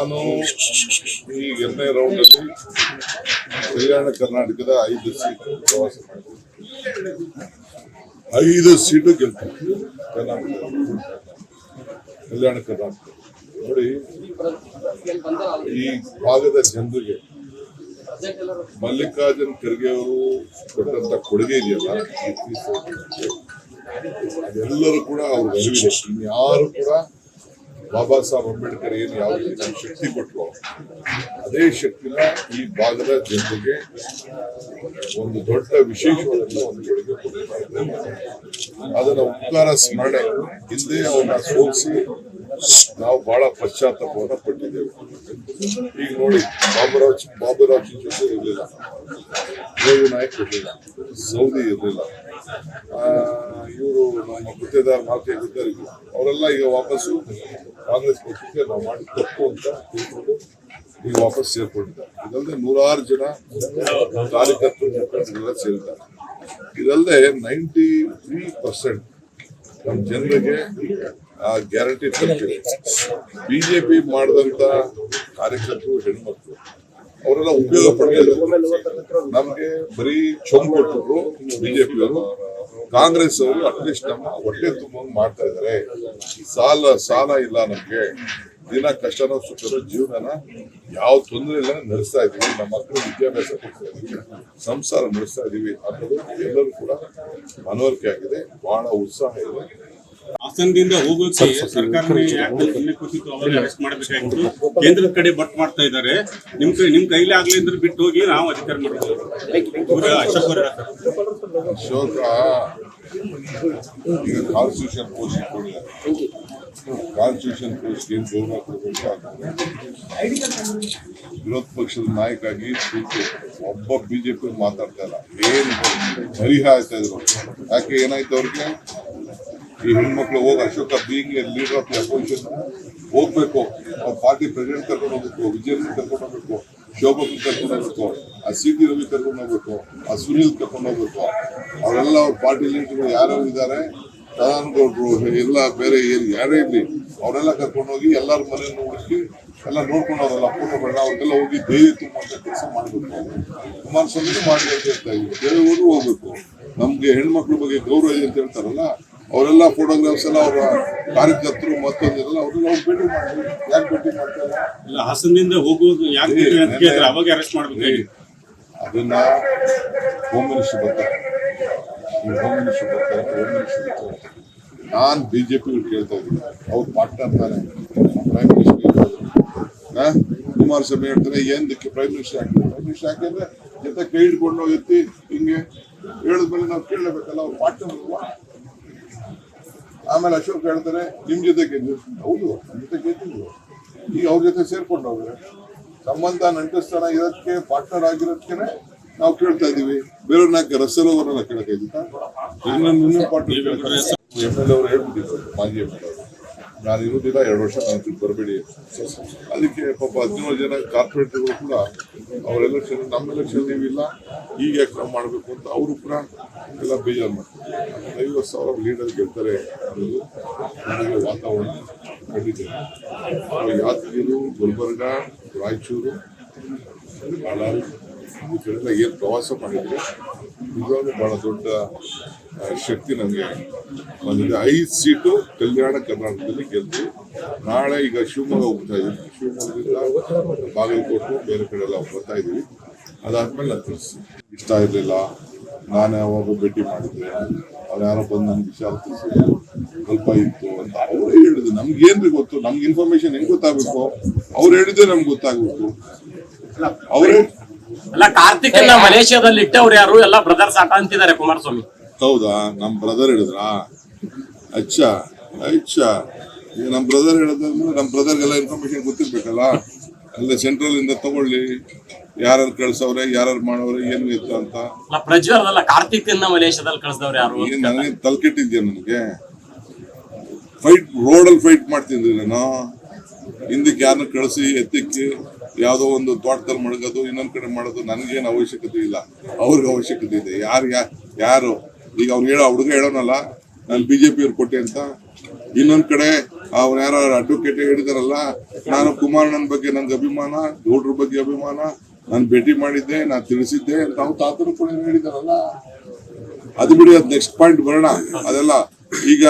ನಾನು ಈ ಎರಡನೇ ರೌಂಡಲ್ಲಿ ಕಲ್ಯಾಣ ಕರ್ನಾಟಕದ ಐದು ಸೀಟು ಪ್ರವಾಸ ಐದು ಸೀಟು ಗೆಲ್ತೀನಿ ಕರ್ನಾಟಕ. ಕಲ್ಯಾಣ ಕರ್ನಾಟಕ. ನೋಡಿ, ಈ ಭಾಗದ ಜನರಿಗೆ ಮಲ್ಲಿಕಾರ್ಜುನ್ ಖರ್ಗೆ ಅವರು ಕೊಟ್ಟಂತ ಕೊಡುಗೆ ಇದೆಯಲ್ಲ ಎಲ್ಲರೂ ಕೂಡ ಅವ್ರಿಗೆ ಅರಿವಿದೆ ಇನ್ಯಾರು ಕೂಡ ಬಾಬಾ ಸಾಹೇಬ್ ಅಂಬೇಡ್ಕರ್ ಏನು ಯಾವ ರೀತಿ ಶಕ್ತಿ ಕೊಟ್ಟರು ಅದೇ ಶಕ್ತಿನ ಈ ಭಾಗದ ಜನರಿಗೆ ಒಂದು ದೊಡ್ಡ ವಿಶೇಷವಾದ ಒಂದು ಕೊಡುಗೆ ಅದನ್ನ ಉಪಕಾರ ಸ್ಮರಣೆ ಹಿಂದೆ ಅವನ್ನ ಸೋಲಿಸಿ ನಾವು ಬಹಳ ಪಶ್ಚಾತ್ತಾಪವನ್ನ ಪಟ್ಟಿದ್ದೇವೆ. ಈಗ ನೋಡಿ, ಬಾಬುರಾಜ್ ಬಾಬುರಾಜ್ ಜೊತೆ ಇರಲಿಲ್ಲ. ದೇವಿನಾಯಕ್ ಇರಲಿಲ್ಲ. ಸೌದಿ ಇರಲಿಲ್ಲ. ಇವರು ನಮ್ಮ ಗುತ್ತೇದಾರ್ ಮಾತೆ ಗುತ್ತೇದಾರ್ ಅವರೆಲ್ಲ ಈಗ ವಾಪಸ್ಸು ಕಾಂಗ್ರೆಸ್ ಪಕ್ಷಕ್ಕೆ ನಾವು ಮಾಡಿ ತಪ್ಪು ಅಂತ ತಿಳ್ಕೊಂಡು ಈಗ ವಾಪಸ್ ಸೇರ್ಕೊಂಡಿದ್ದಾರೆ. ಇದಲ್ಲದೆ ನೂರಾರು ಜನ ಕಾರ್ಯಕರ್ತರು ಮುಖಂಡರೆಲ್ಲ ಸೇರಿದ್ದಾರೆ. ಇದಲ್ಲದೆ ನೈಂಟಿ ತ್ರೀ ಪರ್ಸೆಂಟ್ ನಮ್ಮ ಜನರಿಗೆ ಆ ಗ್ಯಾರಂಟಿ ತಲುಪಿದೆ ಬಿಜೆಪಿ ಮಾಡಿದಂಥ ಕಾರ್ಯಕರ್ತರು ಹೆಣ್ಮಕ್ಳು. ಅವರೆಲ್ಲ ಉಪಯೋಗ ಪಡೆಯಲು ನಮ್ಗೆ ಬರೀ ಚೊಂಬು ಕೊಟ್ಟರು ಬಿಜೆಪಿಯವರು. ಕಾಂಗ್ರೆಸ್ ಅವರು ಅಟ್ಲೀಸ್ಟ್ ನಮ್ಮ ಹೊಟ್ಟೆ ತುಂಬಂಗ್ ಮಾಡ್ತಾ ಇದ್ದಾರೆ ಸಾಲ ಸಾಲ ಇಲ್ಲ ನಮ್ಗೆ. ದಿನ ಕಷ್ಟನೋ ಸುಖದ ಜೀವನನ ಯಾವ ತೊಂದರೆ ಇಲ್ಲ ನಡೆಸ್ತಾ ಇದೀವಿ ನಮ್ಮ ಮಕ್ಕಳು ವಿದ್ಯಾಭ್ಯಾಸ ಕೊಡ್ತಾ ಸಂಸಾರ ನಡೆಸ್ತಾ ಇದೀವಿ ಅನ್ನೋದು ಎಲ್ಲರೂ ಕೂಡ ಮನವರಿಕೆ ಆಗಿದೆ. ಬಹಳ ಉತ್ಸಾಹ ಇದೆ. ಹಾಸನದಿಂದ ಹೋಗೋಕೆ ಸರ್ಕಾರನೇ ಯಾಕೆ ಸುಮ್ಮನೆ ಕೂತಿತ್ತು ಅವಾಗ ಅರೆಸ್ಟ್ ಮಾಡಬೇಕಾಗಿತ್ತು. ಕೇಂದ್ರದ ಕಡೆ ಬಟ್ ಮಾಡ್ತಾ ಇದ್ದಾರೆ. ನಿಮ್ ಕೈ ನಿಮ್ ಕೈಲಿ ಆಗ್ಲಿ ಅಂದ್ರೆ ಬಿಟ್ಟು ಹೋಗಿ ನಾವು ಅಧಿಕಾರ ಮಾಡಿದ್ವಿ ಇವ್ರು ಅಶೋಕ್. ಅಶೋಕ ಈಗ ಕಾನ್ಸ್ಟಿಟ್ಯೂಷನ್ ಪೋಸ್ಟ್ ಕೊಡಿಲ್ಲ ಕಾನ್ಸ್ಟಿಟ್ಯೂಷನ್ ಪೋಸ್ಟ್ ಏನ್ ಗೌರವ ಕೊಡಬೇಕು ವಿರೋಧ ಪಕ್ಷದ ನಾಯಕ ಆಗಿ ಕೂತು ಒಬ್ಬ ಬಿಜೆಪಿ ಮಾತಾಡ್ತಾ ಇಲ್ಲ. ಏನು ಇದ್ರು ಯಾಕೆ ಏನಾಯ್ತು ಅವ್ರಿಗೆ? ಈ ಹೆಣ್ಮಕ್ಳು ಹೋಗಿ Ashoka being leader of the opposition ಹೋಗ್ಬೇಕು. ಅವ್ರ ಪಾರ್ಟಿ ಪ್ರೆಸಿಡೆಂಟ್ ಕರ್ಕೊಂಡು ಹೋಗ್ಬೇಕು ವಿಜಯನ್ ಕರ್ಕೊಂಡು ಹೋಗ್ಬೇಕು ಶೋಭಕ್ ಕರ್ಕೊಂಡು ಹೋಗ್ಬೇಕು, ಆ ಸಿ ಟಿ ರವಿ ಕರ್ಕೊಂಡು ಹೋಗ್ಬೇಕು, ಆ ಸುನೀಲ್ ಕರ್ಕೊಂಡು ಹೋಗ್ಬೇಕು. ಅವರೆಲ್ಲ ಅವ್ರ ಪಾರ್ಟಿ ಲೀಡರ್ಗಳು ಯಾರ್ಯಾರು ಇದ್ದಾರೆ. ಸದಾನಗೌಡರು ಎಲ್ಲ ಬೇರೆ ಏನ್, ಯಾರೇ ಇರಲಿ, ಅವರೆಲ್ಲ ಕರ್ಕೊಂಡು ಹೋಗಿ ಎಲ್ಲರ ಮನೆಯನ್ನು ಹುಡುಕಿ, ಎಲ್ಲ ನೋಡ್ಕೊಂಡು ಅವರೆಲ್ಲ ಬೇಡ, ಅವ್ರಿಗೆಲ್ಲ ಹೋಗಿ ಧೈರ್ಯ ತುಂಬುವಂಥ ಕೆಲಸ ಮಾಡ್ಬೇಕು. ಕುಮಾರಸ್ವಾಮಿ ಮಾಡಬೇಕು ಅಂತ. ಇದ್ವಿ ದೇವೇಗೌಡರು ಹೋಗ್ಬೇಕು. ನಮಗೆ ಹೆಣ್ಮಕ್ಳ ಬಗ್ಗೆ ಗೌರವ ಇದೆ ಅಂತ ಹೇಳ್ತಾರಲ್ಲ ಅವರೆಲ್ಲ ಫೋಟೋಗ್ರಾಫ್ಸ್ ಎಲ್ಲ ಅವರ ಕಾರ್ಯಕರ್ತರು ಮತ್ತೊಂದಿರಲ್ಲ ಅವ್ರನ್ನ ನಾವು ಭೇಟಿ ಮಾಡ್ತೀವಿ. ಯಾಕೆ ಭೇಟಿ ಮಾಡ್ತಾರೆ? ಇಲ್ಲ ಹಾಸನದಿಂದ ಹೋಗೋದು ಯಾಕೆ ಅಂತ ಕೇಳಿದ್ರೆ ಅವಾಗ ಅರೆಸ್ಟ್ ಮಾಡ್ಬೇಕಾಗಿತ್ತು ಅದನ್ನ ಹೋಮ್ ಮಿನಿಸ್ಟರ್ ಬರ್ತಾರೆ. ಈ ಹೋಮ್ ಮಿನಿಸ್ಟರ್ ಬರ್ತಾರೆ ಹೋಮ್ ಮಿನಿಸ್ಟರ್ ಬರ್ತಾರೆ. ನಾನ್ ಬಿಜೆಪಿ ಕೇಳ್ತಾ ಇದ್ದೀನಿ. ಅವ್ರು ಪಾರ್ಟ್ನರ್ ತಾನೆ ಪ್ರೈಮ್ ಮಿನಿಸ್ಟರ್ ಕುಮಾರಸ್ವಾಮಿ ಹೇಳ್ತಾರೆ ಏನಕ್ಕೆ ಪ್ರೈಮ್ ಮಿನಿಸ್ಟರ್ ಹಾಕಿದ್ರು ಪ್ರೈಮ್ ಮಿನಿಸ್ಟರ್ ಹಾಕಿದ್ರೆ ಜೊತೆ ಕೈ ಹಿಡ್ಕೊಂಡು ಎತ್ತಿ ಹಿಂಗೆ ಹೇಳಿದ್ಮೇಲೆ ನಾವು ಕೇಳಬೇಕಲ್ಲ ಅವ್ರು ಪಾರ್ಟ್ನರ್ ಆಮೇಲೆ ಅಶೋಕ್ ಹೇಳ್ತಾರೆ, ನಿಮ್ ಜೊತೆ ಗೆದ್ದು. ಹೌದು ನಮ್ಮ ಜೊತೆ ಗೆದ್ದಿದ್ರು ಈಗ ಅವ್ರ ಜೊತೆ ಸೇರ್ಕೊಂಡು ಹೋದ್ರೆ ಸಂಬಂಧ ನಂಟಸ್ಥಾನ ಇರೋದಕ್ಕೆ ಪಾರ್ಟ್ನರ್ ಆಗಿರೋದಕ್ಕೆ ನಾವು ಕೇಳ್ತಾ ಇದೀವಿ ಬೇರೆಯವ್ರನ್ನ ರಸಲ್ ಅವರನ್ನ ಕೇಳಕ್ಕಾಗಿತ್ತಾ ಪಾರ್ಟ್ನರ್ ಎಂ ಎಲ್ ಅವರು ಹೇಳ್ಬಿಟ್ಟಿದ್ರು ಮಾಜಿ ಎಂ ಎಲ್ ಅವರು. ನಾನು ಇರುವುದಿಲ್ಲ ಎರಡು ವರ್ಷ ನನ್ನ ಬರಬೇಡಿ ಅದಕ್ಕೆ ಪಾಪ ಹದಿನೇಳು ಜನ ಕಾರ್ಪೊರೇಟರ್ಗಳು ಕೂಡ ಅವ್ರ ಎಲೆಕ್ಷನ್ ನಮ್ಮ ಎಲೆಕ್ಷನ್ ನೀವಿಲ್ಲ ಈಗ ಯಾಕೆ ನಾವು ಮಾಡಬೇಕು ಅಂತ ಅವರು ಕೂಡ ಎಲ್ಲ ಬೇಜಾರು ಮಾಡ್ತಾರೆ. ಐವತ್ತು ಸಾವಿರ ಲೀಡರ್ ಗೆಲ್ತಾರೆ ಅನ್ನೋದು ವಾತಾವರಣ ಖಂಡಿತ ಯಾದಗಿರಿ, ಗುಲ್ಬರ್ಗ, ರಾಯಚೂರು, ಬಳ್ಳಾರಿ, ಈ ಕಡೆಲ್ಲ ಏನು ಪ್ರವಾಸ ಮಾಡಿದ್ರೆ, ನಿಜವಾಗ್ಲೂ ಬಹಳ ದೊಡ್ಡ ಶಕ್ತಿ ನನಗೆ ಬಂದಿದೆ ಐದು ಸೀಟು ಕಲ್ಯಾಣ ಕರ್ನಾಟಕದಲ್ಲಿ ಗೆದ್ದು ನಾಳೆ ಈಗ ಶಿವಮೊಗ್ಗ ಹೋಗ್ತಾ ಇದ್ದೀವಿ. ಶಿವಮೊಗ್ಗದಿಂದ ಬಾಗಲಕೋಟು ಬೇರೆ ಕಡೆ ಎಲ್ಲ ಬರ್ತಾ ಇದ್ದೀವಿ. ಅದಾದ್ಮೇಲೆ ನಾನು ತಿಳಿಸ್ತೀನಿ. ಇಷ್ಟ ಇರಲಿಲ್ಲ. ನಾನು ಯಾವಾಗ ಭೇಟಿ ಮಾಡಿದ್ದೆ. ಅವ್ರು ಯಾರೋ ಬಂದು ನನ್ಗೆ ವಿಚಾರ ತಿಳಿಸಿದ್ರು. ಸ್ವಲ್ಪ ಇತ್ತು ಅಂತ ಅವ್ರು ಹೇಳಿದ್ರು. ನಮ್ಗೆ ಏನ್ರಿ ಗೊತ್ತು? ನಮ್ಗೆ ಇನ್ಫಾರ್ಮೇಶನ್ ಹೆಂಗ್ ಗೊತ್ತಾಗಬೇಕು? ಅವ್ರು ಹೇಳಿದ್ರೆ ನಮ್ಗೆ ಗೊತ್ತಾಗಬೇಕು. ಅವರೇ ಅಲ್ಲ ಎಲ್ಲ ಮಲೇಷ್ಯಾದಲ್ಲಿ ಇಟ್ಟವ್ರು ಯಾರು? ಎಲ್ಲ ಬ್ರದರ್ಸ್ ಆಟ ಅಂತಿದ್ದಾರೆ ಕುಮಾರಸ್ವಾಮಿ. ಹೌದಾ? ನಮ್ಮ ಬ್ರದರ್ ಹೇಳಿದ್ರಾ? ಅಚ್ಚಾ ಅಚ್ಚಾ. ಈಗ ನಮ್ಮ ಬ್ರದರ್ ಹೇಳಿದ್ಮೇಲೆ ನಮ್ಮ ಬ್ರದರ್ಗೆಲ್ಲ ಇನ್ಫಾರ್ಮೇಶನ್ ಗೊತ್ತಿರ್ಬೇಕಲ್ಲ? ಅಲ್ಲೇ ಸೆಂಟ್ರಲ್ ಇಂದ ತಗೊಳ್ಳಿ. ಯಾರು ಕಳ್ಸವ್ರೆ ಯಾರು ಮಾಡೋರೆ ಏನು ಇತ್ತು ಅಂತ. ಮಲೇಷ್ಯಾದಲ್ಲಿ ಕಳ್ಸಿದವ್ರು ಯಾರು? ಅಂತ ನನಗೆ ತಲೆಕೆಟ್ಟಿದ್ಯಾ ನನಗೆ? ಫೈಟ್ ರೋಡಲ್ಲಿ ಫೈಟ್ ಮಾಡ್ತಿದ್ರಿ ನಾನು. ಹಿಂದಕ್ಕೆ ಯಾರನ್ನ ಕಳಿಸಿ ಎತ್ತಿಕ್ಕಿ ಯಾವುದೋ ಒಂದು ತೋಟದಲ್ಲಿ ಮಡಗೋದು ಇನ್ನೊಂದ್ ಕಡೆ ಮಾಡೋದು ನನಗೇನು ಅವಶ್ಯಕತೆ ಇಲ್ಲ. ಅವ್ರಿಗೆ ಅವಶ್ಯಕತೆ ಇದೆ. ಯಾರು ಯಾರು? ಈಗ ಅವ್ನು ಹೇಳೋ ಹುಡುಗ ಹೇಳೋನಲ್ಲ, ನಾನು ಬಿಜೆಪಿ ಅವ್ರು ಕೊಟ್ಟೆ ಅಂತ. ಇನ್ನೊಂದ್ ಕಡೆ ಅವ್ರು ಯಾರು ಅಡ್ವೊಕೇಟ್ ಹೇಳಿದಾರಲ್ಲ, ನಾನು ಕುಮಾರಣ್ಣನ ಬಗ್ಗೆ ನನ್ಗೆ ಅಭಿಮಾನ, ಗೌಡ್ರ ಬಗ್ಗೆ ಅಭಿಮಾನ, ನಾನು ಭೇಟಿ ಮಾಡಿದ್ದೆ, ನಾನು ತಿಳಿಸಿದ್ದೆ ಅಂತ ಅವ್ರು ಕೂಡ ಹೇಳಿದಾರಲ್ಲ. ಅದು ಬಿಡಿ, ಅದ್ ನೆಕ್ಸ್ಟ್ ಪಾಯಿಂಟ್ ಬರೋಣ. ಅದೆಲ್ಲ ಈಗ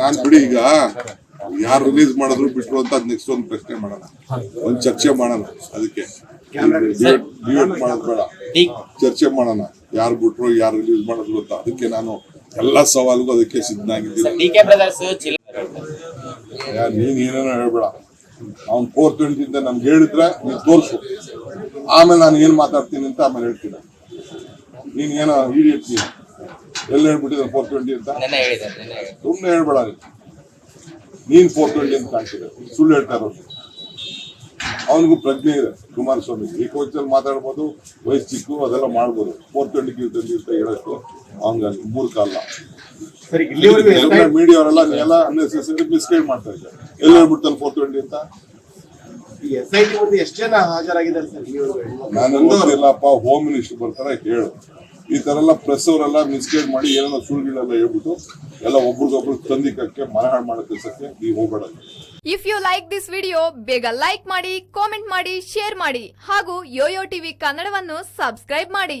ನಾನು ಬಿಡಿ ಈಗ ಯಾರು ರಿಲೀಸ್ ಮಾಡಿದ್ರು ಬಿಟ್ರು ಅಂತ ನೆಕ್ಸ್ಟ್ ಒಂದು ಪ್ರಶ್ನೆ ಮಾಡೋಣ. ಒಂದ್ ಚರ್ಚೆ ಮಾಡೋಣ ಅದಕ್ಕೆ. ಚರ್ಚೆ ಮಾಡೋಣ. ಯಾರು ಬಿಟ್ರು ಯಾರು ರಿಲೀಸ್ ಮಾಡಿದ್ರು ಅಂತ ಅದಕ್ಕೆ ನಾನು ಎಲ್ಲಾ ಸವಾಲ್ಗೂ ಅದಕ್ಕೆ ಸಿದ್ಧನಾಗಿದ್ದೀನಿ. ನೀನ್ ಏನೇನೋ ಹೇಳ್ಬೇಡ. ಅವ್ನ್ ಫೋರ್ ಟ್ವೆಂಟಿಯಿಂದ ನಮ್ಗೆ ಹೇಳಿದ್ರೆ ನೀನ್ ತೋರಿಸು. ಆಮೇಲೆ ನಾನು ಏನ್ ಮಾತಾಡ್ತೀನಿ ಅಂತ ಆಮೇಲೆ ಹೇಳ್ತೀನಿ. ನೀನ್ ಏನೋ ವಿಡಿಯೋ ನೀನು. ಎಲ್ಲ ಹೇಳ್ಬಿಟ್ಟಿದ್ರೆ ಫೋರ್ ಟ್ವೆಂಟಿ ಅಂತ? ಸುಮ್ನೆ. ಸುಮ್ಮನೆ ಹೇಳ್ಬೇಡ ನೀನು. ನೀನ್ ಫೋರ್ ಟ್ವೆಂಟಿ ಅಂತ ಕಾಣ್ತಿದೆ. ಸುಳ್ಳು ಹೇಳ್ತಾ ಇರೋದು. ಅವನಿಗೂ ಪ್ರಜ್ಞೆ ಇದೆ. ಕುಮಾರಸ್ವಾಮಿ ಏಕವಚನಲ್ಲಿ ಮಾತಾಡ್ಬೋದು ವಯಸ್ಸು ಚಿಕ್ಕು ಅದೆಲ್ಲ ಮಾಡ್ಬೋದು. ಫೋರ್ ಟ್ವೆಂಟಿ ಕ್ಯೂ ಟ್ವೆಂಟಿ ಅಂತ ಹೇಳೋಷ್ಟು ಅವ್ನಿಗೆ ಮೂರ್ಖ ಅಲ್ಲ ಮೀಡಿಯಾ ಅವರೆಲ್ಲ ಎಲ್ಲ ಅನ್ನೆಸೆಸರಿ ಮಿಸ್ಗೈಡ್ ಮಾಡ್ತಾ ಇದ್ದಾರೆ. ಎಲ್ಲ ಹೇಳ್ಬಿಡ್ತಾನೆ ಫೋರ್ ಟ್ವೆಂಟಿ ಅಂತ. ಎಸ್ ಐ ಟಿ ಎಷ್ಟು ಜನ ಹಾಜರಾಗಿದ್ದಾರೆ ಸರ್ ಇಲ್ಲಪ್ಪ ಹೋಮ್ ಮಿನಿಸ್ಟರ್ ಬರ್ತಾರೆ ಹೇಳು. ಈ ತರ ಎಲ್ಲ ಪ್ರೆಸ್ ಅವರೆಲ್ಲ ಮಿಸ್ಗೈಡ್ ಮಾಡಿ ಏನೇನೋ ಸುಳ್ಳುಗಳೆಲ್ಲ ಹೇಳ್ಬಿಟ್ಟು ಎಲ್ಲ ಒಬ್ರಿಗೊಬ್ರು ತಂದಿಕಕ್ಕೆ ಮನಹಾಳು ಮಾಡೋ ಕೆಲಸಕ್ಕೆ ನೀವು ಹೋಗ್ಬೇಡ. If you like this video ಬೇಗ ಲೈಕ್ ಮಾಡಿ ಕಾಮೆಂಟ್ ಮಾಡಿ ಶೇರ್ ಮಾಡಿ ಹಾಗೂ ಯೋಯೋ ಟಿವಿ ಕನ್ನಡವನ್ನು ಸಬ್ಸ್ಕ್ರೈಬ್ ಮಾಡಿ.